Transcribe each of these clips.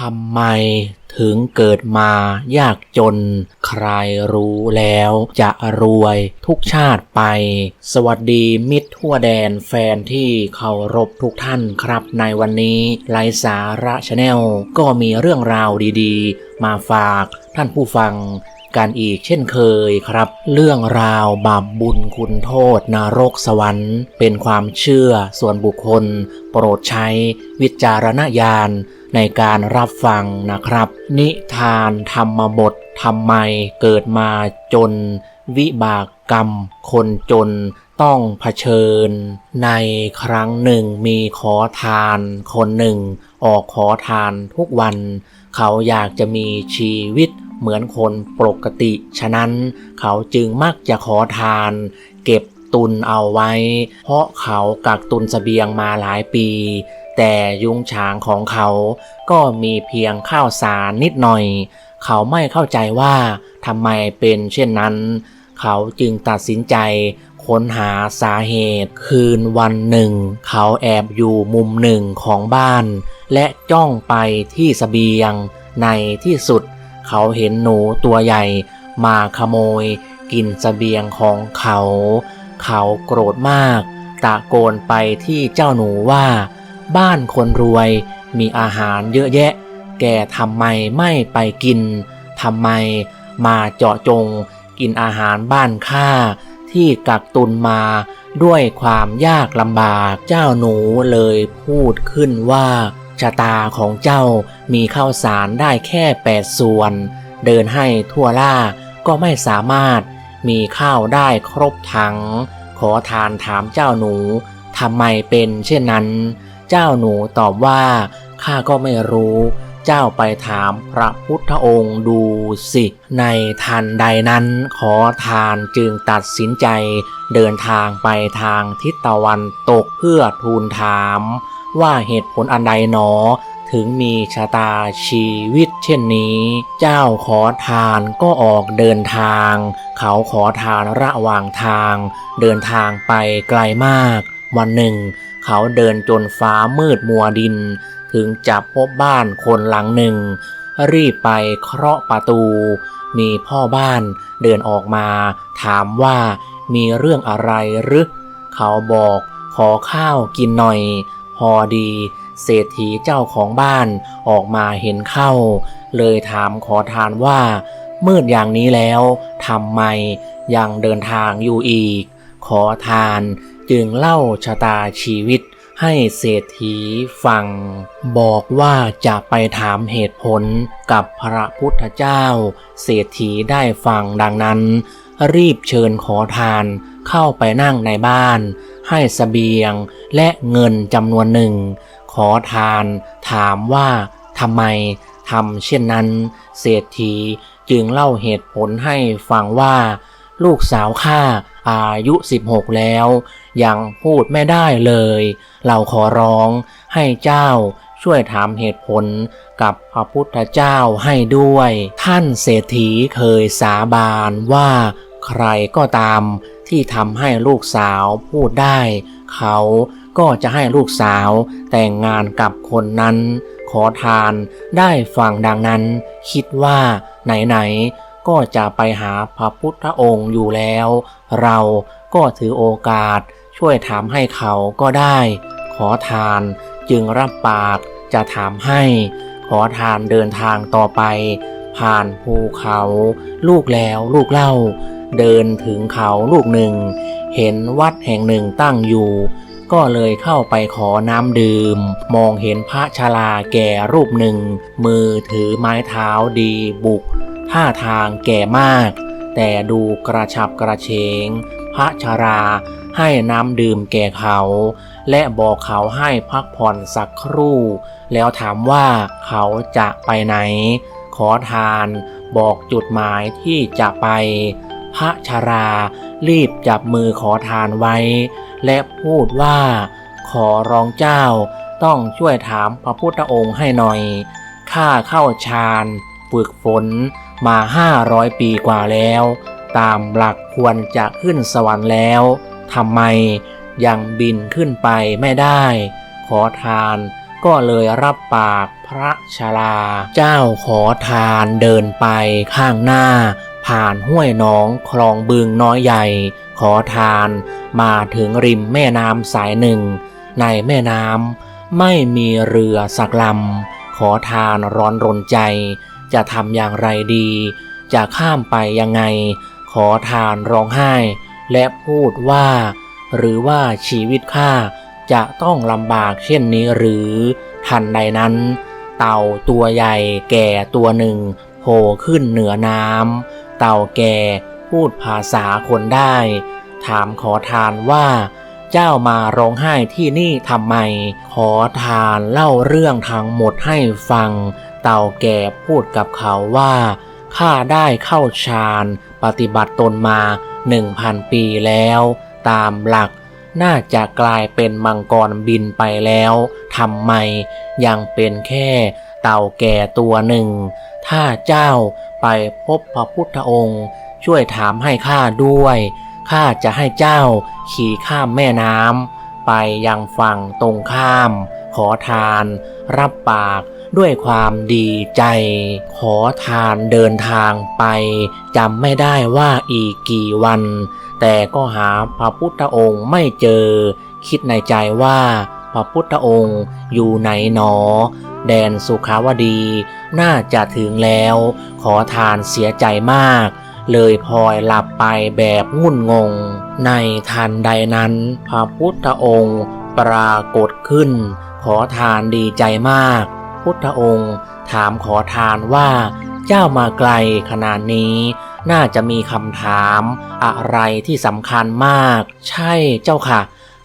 ทำไมถึงเกิดมายากจน ใครรู้แล้วจะรวยทุกชาติไป สวัสดีมิตรทั่วแดนแฟนที่เคารพทุกท่านครับในวันนี้ไลสาระชาแนลก็มีเรื่องราวดีๆ มาฝากท่านผู้ฟังกันอีกเช่นเคยครับ เรื่องราวบาปบุญคุณโทษนรกสวรรค์ เป็นความเชื่อส่วนบุคคล โปรดใช้วิจารณญาณ ในการรับฟังนะครับ นิทานธรรมบททำไมเกิดมาจน วิบากกรรม คนจนต้องเผชิญ ในครั้งหนึ่งมีขอทานคนหนึ่ง ออกขอทานทุกวัน เขาอยากจะมีชีวิตเหมือนคนปกติ ฉะนั้นเขาจึงมักจะขอทาน เก็บตุนเอาไว้ เพราะเขากักตุนสเสบียงมาหลายปี แต่ยุงฉางของเขาก็มีเพียงข้าวสารนิดหน่อย เขาไม่เข้าใจว่าทำไมเป็นเช่นนั้น เขาจึงตัดสินใจค้นหาสาเหตุคืนวันหนึ่ง เขาแอบอยู่มุมหนึ่งของบ้าน และจ้องไปที่สเสบียง ในที่สุด เขาเห็นหนูตัวใหญ่ มาขโมย กินสเสบียงของเขา เขาโกรธมาก ตะโกนไปที่เจ้าหนูว่า บ้านคนรวย มีอาหารเยอะแยะ แกทำไมไม่ไปกินทำไมมาเจาะจง กินอาหารบ้านข้าที่กักตุนมาด้วยความยากลำบากเจ้าหนูเลยพูดขึ้นว่าชะตาของเจ้ามีข้าวสารได้แค่แปดส่วน เดินให้ทั่วล่าก็ไม่สามารถมีข้าวได้ครบถัง ขอทานถามเจ้าหนู ทำไมเป็นเช่นนั้น เจ้าหนูตอบว่า ข้าก็ไม่รู้ เจ้าไปถามพระพุทธองค์ดูสิ ในทันใดนั้นขอทานจึงตัดสินใจ เดินทางไปทางทิศตะวันตกเพื่อทูลถาม ว่าเหตุผลอันใดหนอถึงมีชะตาชีวิตเช่นนี้ เจ้าขอทานก็ออกเดินทาง เขาขอทานระหว่างทาง เดินทางไปไกลมาก วันหนึ่ง เขาเดินจนฟ้ามืดมัวดิน ถึงจับพบบ้านคนหลังหนึ่ง รีบไปเคาะประตู มีพ่อบ้านเดินออกมา ถามว่ามีเรื่องอะไรหรือ เขาบอกขอข้าวกินหน่อย พอดี เศรษฐีเจ้าของบ้านออกมาเห็นเข้า เลยถามขอทานว่า มืดอย่างนี้แล้วทำไมยังเดินทางอยู่อีก ขอทาน จึงเล่าชะตาชีวิตให้เศรษฐีฟัง บอกว่าจะไปถามเหตุผลกับพระพุทธเจ้า เศรษฐีได้ฟังดังนั้น รีบเชิญขอทานเข้าไปนั่งในบ้าน ให้สเสบียงและเงินจำนวนหนึ่ง ขอทานถามว่าทำไมทำเช่นนั้น เศรษฐีจึงเล่าเหตุผลให้ฟังว่า ลูกสาวข้าอายุ 16 แล้ว ยังพูดไม่ได้เลย เราขอร้องให้เจ้าช่วยถามเหตุผลกับพระพุทธเจ้าให้ด้วย ท่านเศรษฐีเคยสาบานว่าใครก็ตามที่ทำให้ลูกสาวพูดได้ เขาก็จะให้ลูกสาวแต่งงานกับคนนั้น ขอทานได้ฟังดังนั้น คิดว่าไหนๆ ก็จะไปหาพระพุทธองค์อยู่แล้ว เราก็ถือโอกาสช่วยถามให้เขาก็ได้ ขอทานจึงรับปากจะถามให้ ขอทานเดินทางต่อไป ผ่านภูเขา ลูกแล้วลูกเล่า เดินถึงเขาลูกหนึ่ง เห็นวัดแห่งหนึ่งตั้งอยู่ ก็เลยเข้าไปขอน้ำดื่ม มองเห็นพระชราแก่รูปหนึ่ง มือถือไม้เท้าดีบุก ท่าทางแก่มาก แต่ดูกระฉับกระเฉง พระชราให้น้ำดื่มแก่เขา และบอกเขาให้พักผ่อนสักครู่ แล้วถามว่าเขาจะไปไหน ขอทานบอกจุดหมายที่จะไป พระชรารีบจับมือขอทานไว้ และพูดว่า ขอร้องเจ้าต้องช่วยถามพระพุทธองค์ให้หน่อย ข้าเข้าฌาน ฝึกฝน มาห้าร้อยปีกว่าแล้ว ตามหลักควรจะขึ้นสวรรค์แล้วทำไมยังบินขึ้นไปไม่ได้ ขอทานก็เลยรับปากพระชราเจ้าขอทานเดินไปข้างหน้า ผ่านห้วยหนองคลองบึงน้อยใหญ่ ขอทานมาถึงริมแม่น้ำสายหนึ่ง ในแม่น้ำไม่มีเรือสักลำขอทานร้อนรนใจ จะทำอย่างไรดี จะข้ามไปยังไง ขอทานร้องไห้ และพูดว่า หรือว่าชีวิตข้าจะต้องลำบากเช่นนี้หรือ ทันใดนั้น เต่าตัวใหญ่แก่ตัวหนึ่งโผล่ขึ้นเหนือน้ำเต่าแก่พูดภาษาคนได้ ถามขอทานว่า เจ้ามาร้องไห้ที่นี่ทำไม ขอทานเล่าเรื่องทั้งหมดให้ฟัง เต่าแก่พูดกับเขาว่าข้าได้เข้าฌานปฏิบัติตนมาหนึ่งพันปีแล้ว ตามหลักน่าจะกลายเป็นมังกรบินไปแล้วทำไมยังเป็นแค่เต่าแก่ตัวหนึ่ง ถ้าเจ้าไปพบพระพุทธองค์ ช่วยถามให้ข้าด้วยข้าจะให้เจ้าขี่ข้ามแม่น้ำไปยังฝั่งตรงข้าม ขอทาน รับปาก ด้วยความดีใจ ขอทานเดินทางไปจำไม่ได้ว่าอีกกี่วัน แต่ก็หาพระพุทธองค์ไม่เจอ คิดในใจว่าพระพุทธองค์อยู่ไหนหนอ แดนสุขาวดี น่าจะถึงแล้ว ขอทานเสียใจมาก เลยพลอยหลับไปแบบงุ่นงง ในทันใดนั้น พระพุทธองค์ปรากฏขึ้น ขอทานดีใจมาก พุทธองค์ ถามขอทานว่า เจ้ามาไกลขนาดนี้ น่าจะมีคำถามอะไรที่สำคัญมาก ใช่เจ้าค่ะ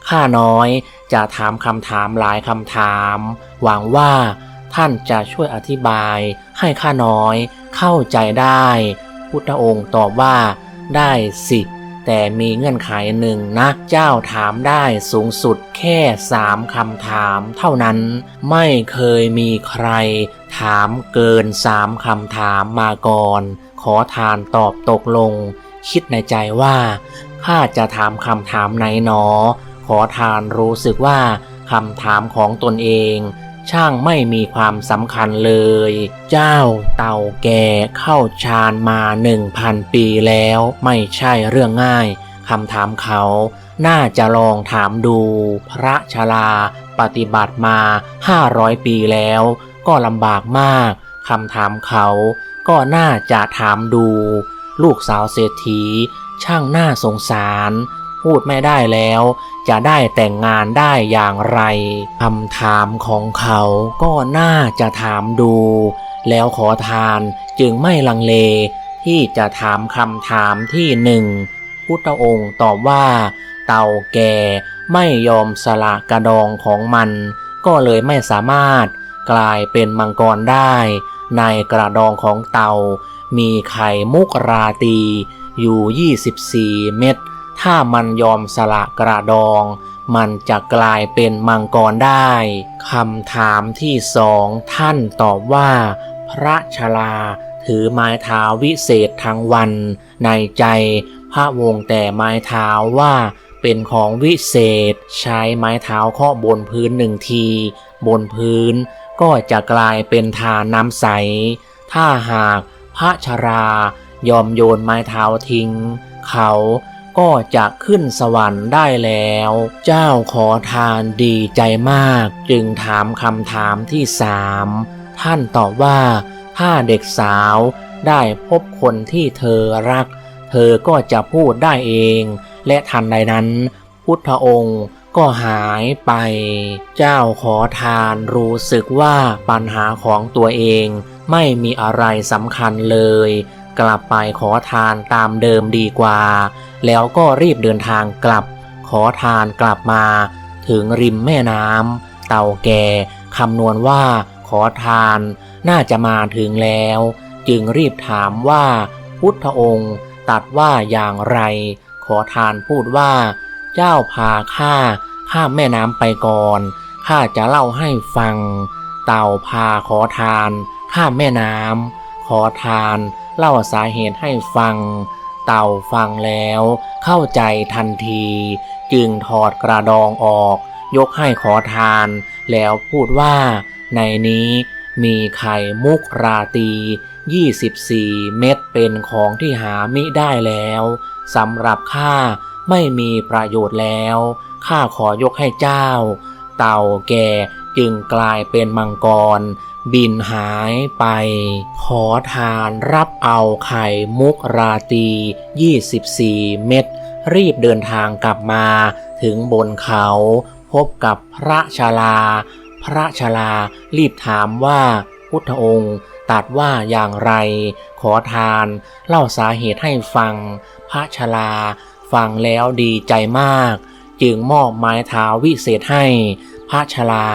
ข้าน้อยจะถามคำถามหลายคำถาม หวังว่าท่านจะช่วยอธิบายให้ข้าน้อยเข้าใจได้ พุทธองค์ตอบว่าได้สิ แต่มีเงื่อนไขหนึ่งนะ เจ้าถามได้สูงสุดแค่สามคำถามเท่านั้น ไม่เคยมีใครถามเกินสามคำถามมาก่อน ขอทานตอบตกลง คิดในใจว่าข้าจะถามคำถามไหนหนอ ขอทานรู้สึกว่าคำถามของตนเอง ช่างไม่มีความสำคัญเลย เจ้าเต่าแก่เข้าฌานมาหนึ่งพันปีแล้วไม่ใช่เรื่องง่ายคำถามเขา น่าจะลองถามดู พระชราปฏิบัติมาห้าร้อยปีแล้ว ก็ลำบากมากคำถามเขา ก็น่าจะถามดู ลูกสาวเศรษฐี ช่างน่าสงสาร พูดไม่ได้แล้ว จะได้แต่งงานได้อย่างไรคำถามของเขาก็น่าจะถามดู แล้วขอทานจึงไม่ลังเล ที่จะถามคำถามที่หนึ่งพุทธองค์ตอบว่า เต่าแก่ไม่ยอมสละกระดองของมัน ก็เลยไม่สามารถกลายเป็นมังกรได้ ในกระดองของเต่ามีไข่มุกราตีอยู่ 24 เม็ด ถ้ามันยอมสละกระดอง มันจะกลายเป็นมังกรได้คำถามที่สองท่านตอบว่า พระชราถือไม้เท้าวิเศษทั้งวัน ในใจพระวงแต่ไม้เท้าว่าเป็นของวิเศษ ใช้ไม้เท้าเคาะบนพื้นหนึ่งที บนพื้นก็จะกลายเป็นทานน้ำใส ถ้าหากพระชรายอมโยนไม้เท้าทิ้ง เขา ก็จะขึ้นสวรรค์ได้แล้ว เจ้าขอทานดีใจมาก จึงถามคำถามที่สามท่านตอบว่าถ้าเด็กสาวได้พบคนที่เธอรัก เธอก็จะพูดได้เอง และทันใดนั้น พุทธองค์ก็หายไป เจ้าขอทานรู้สึกว่าปัญหาของตัวเองไม่มีอะไรสำคัญเลย กลับไปขอทานตามเดิมดีกว่า แล้วก็รีบเดินทางกลับ ขอทานกลับมา ถึงริมแม่น้ำเต่าแก่คำนวณว่าขอทานน่าจะมาถึงแล้ว จึงรีบถามว่า พุทธองค์ตัดว่าอย่างไร ขอทานพูดว่า เจ้าพาข้าข้ามแม่น้ำไปก่อนข้าจะเล่าให้ฟัง เต่าพาขอทาน ข้ามแม่น้ำขอทาน เล่าสาเหตุให้ฟัง เต่าฟังแล้ว เข้าใจทันที จึงถอดกระดองออก ยกให้ขอทาน แล้วพูดว่า ในนี้มีไข่มุกราตี 24 เม็ดเป็นของที่หามิได้แล้วสำหรับข้าไม่มีประโยชน์แล้ว ข้าขอยกให้เจ้า เต่าแก่จึงกลายเป็นมังกร บินหายไป ขอทานรับเอาไข่มุกราตี 24 เม็ดรีบเดินทางกลับมาถึงบนเขา พบกับพระชาลา พระชาลารีบถามว่าพุทธองค์ตัดว่าอย่างไร ขอทานเล่าสาเหตุให้ฟัง พระชาลาฟังแล้วดีใจมาก จึงมอบไม้เท้าวิเศษให้ พระชาลา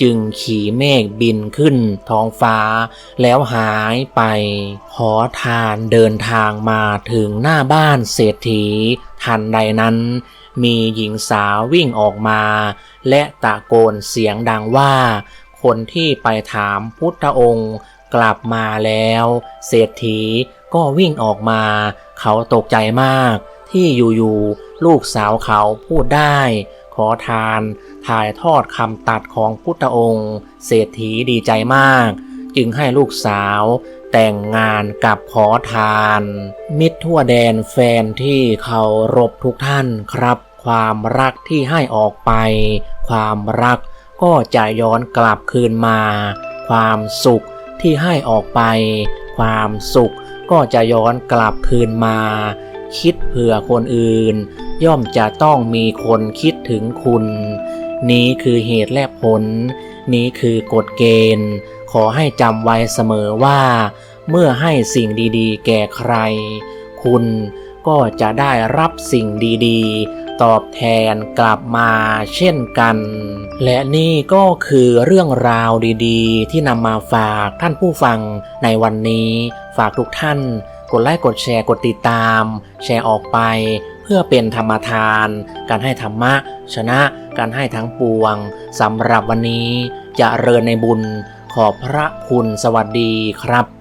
จึงขี่เมฆบินขึ้นท้องฟ้า แล้วหายไป ขอทานเดินทางมาถึงหน้าบ้านเศรษฐี ทันใดนั้น มีหญิงสาววิ่งออกมา และตะโกนเสียงดังว่า คนที่ไปถามพุทธองค์กลับมาแล้ว เศรษฐีก็วิ่งออกมา เขาตกใจมาก ที่อยู่ๆลูกสาวเขาพูดได้ อทาน ถ่ายทอดคำตัดของพุทธองค์ เศรษฐีดีใจมาก จึงให้ลูกสาวแต่งงานกับขอทาน มิตรทั่วแดนแฟนที่เคารพทุกท่านครับ ความรักที่ให้ออกไป ความรักก็จะย้อนกลับคืนมา ความสุขที่ให้ออกไป ความสุขก็จะย้อนกลับคืนมา คิดเผื่อคนอื่น ย่อมจะต้องมีคนคิดถึงคุณ นี้คือเหตุและผล นี้คือกฎเกณฑ์ ขอให้จำไว้เสมอว่า เมื่อให้สิ่งดีๆ แก่ใคร คุณก็จะได้รับสิ่งดีๆ ตอบแทนกลับมาเช่นกัน และนี่ก็คือเรื่องราวดีๆ ที่นำมาฝากท่านผู้ฟังในวันนี้ ฝากทุกท่าน กดไลค์กดแชร์กดติดตาม แชร์ออกไป พื่อเป็นธรรมทาน การให้ธรรมะ ชนะการให้ทั้งปวงสำหรับวันนี้จะเริญในบุญขอบพระคุณสวัสดีครับ